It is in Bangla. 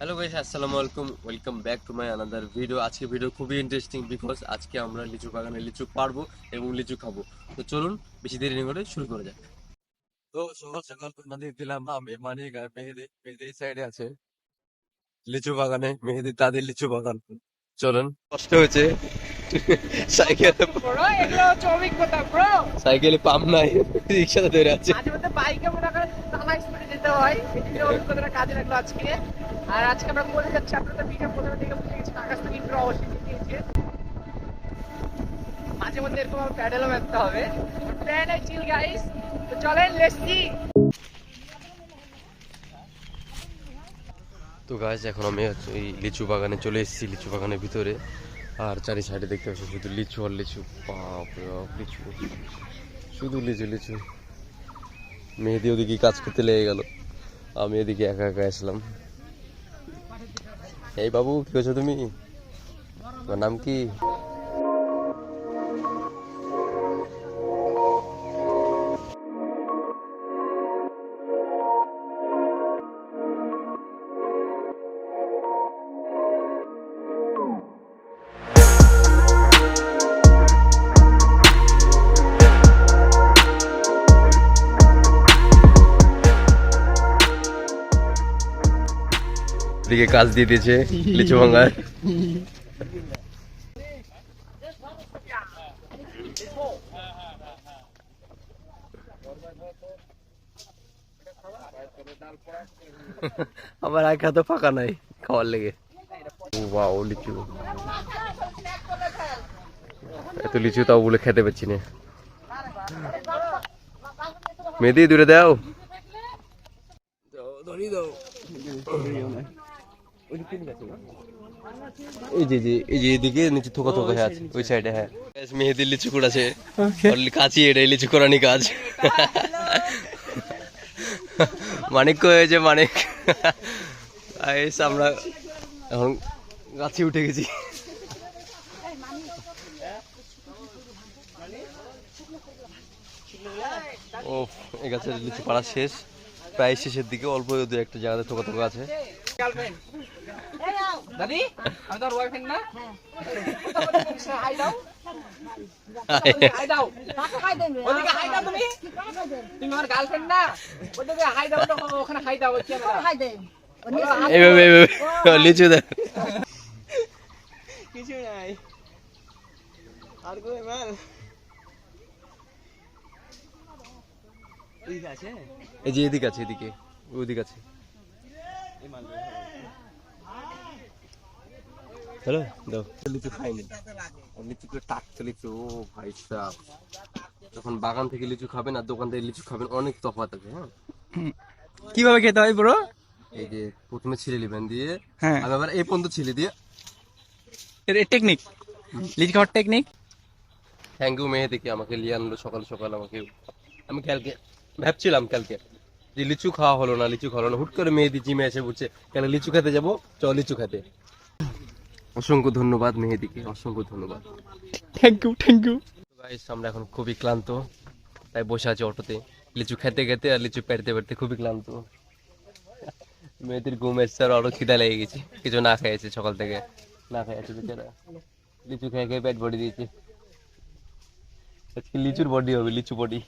হ্যালো ভাই আসসালামু আলাইকুম। Welcome back to my another video আজকে ভিডিও খুবই ইন্টারেস্টিং বিকজ আজকে আমরা লিচু বাগানে লিচু পারব এবং লিচু খাব। তো চলুন বেশি দেরি না করে শুরু করা যাক। তো সকাল সকাল মানে দিলাম আমি মানে মেহেদি মেহেদি সাইডে আছে। লিচু বাগানে মেহেদি তাদের লিচু বাগান। চলুন। কষ্ট হয়েছে। সাইকেল সাইকেলে পাম্প নাই। রিক্সাতে ধরে আছে। বাইকে মনে স্পিডে যেতে হয়। কাজে লাগল আজকে। আর আজকে আমরা কোথায় যাচ্ছি আপনাদের ভিডিও প্রথমে দেখে গেছেন আকাশ থেকে অবশ্যই দিয়েছে মাঝে মধ্যে এরকম প্যাডেলও মারতে হবে। প্ল্যান আই চিল গাইস তো চলেন তো গাছ এখন আমি এই লিচু বাগানে চলে এসেছি লিচু বাগানের ভিতরে। আর চারি সাইডে দেখতে পাচ্ছি শুধু লিচু আর লিচু। বাপ, লিচু। শুধু লিচু লিচু। মেহেদি ওদিকে কাজ করতে লেগে গেল। আমি এদিকে একা একা আসলাম এই বাবু কি করছ তুমি? তোমার নাম কি? এদিকে কাজ দিয়ে দিয়েছে, লিচু ভাঙার আমার এক হাতে ফাঁকা নাই খাওয়ার লেগে। ওয়াও, লিচু। এত লিচু তাও বলে খেতে পাচ্ছি না। মেহেদি, দূরে দাও। ধরিয়ে দাও। এই যে যে এই যে এদিকে নিচে থোকা থোকা হয়ে আছে ওই সাইডে হ্যাঁ। মেহেদির লিচু এটাই লিচু কোরানি কাজ। মানিক হয়েছে মানিক? আইস আমরা এখন গাছে উঠে গেছি। ও এই গাছের লিচু পাড়া শেষ। প্রায় শেষের দিকে অল্প দু একটা জায়গাতে থোকা থোকা আছে। গার্লফ্রেন্ড দাদি আমি তোর বয়ফ্রেন্ড না হাই দাও হাই দাও ওদিকে হাই দাও তুমি তুমি আমার গার্লফ্রেন্ড না ওদিকে হাই দাও ওখানে হাই দাও ক্যামেরা এইভাবে এইভাবে লিচু দেখ কিছু নাই আর কই মাল আছে এই যে এদিকে আছে এদিকে ওদিকে আছে। হ্যালো দাও। লিচু খাইনি। আর লিচু করে লিচু ও ভাই সাহ যখন বাগান থেকে লিচু খাবেন আর দোকান থেকে লিচু খাবেন অনেক তফাৎ আছে হ্যাঁ? কীভাবে খেতে হয় ব্রো? এই যে প্রথমে ছিলে নেবেন দিয়ে হ্যাঁ। আমি আবার এই পর্যন্ত ছিলে দিয়ে। এর টেকনিক লিচ খাওয়ার টেকনিক থ্যাংক ইউ মেহেদিকে আমাকে লিয়ে আনলো সকাল সকাল আমাকে আমি কালকে ভাবছিলাম কালকে। যে লিচু খাওয়া হলো না লিচু খাওয়া হলো না হুট করে মেহেদি জিমে এসে বলছে কেন লিচু খেতে যাব? চ লিচু খেতে। অসংখ্য ধন্যবাদ মেহেদিকে অসংখ্য ধন্যবাদ। Thank you thank you guys আমরা এখন খুবই ক্লান্ত তাই বসে আছি অটোতে। লিচু খেতে খেতে আর লিচু পেরতে পেরতে খুবই ক্লান্ত। মেয়েদের ঘুম এসছে আর আরও খিদা লেগে গেছে কিছু না খেয়েছে সকাল থেকে। না খেয়েছে বেচারা। লিচু খেয়ে খেয়ে পেট বডি দিয়েছে। আজকে লিচুর বডি হবে লিচু বডি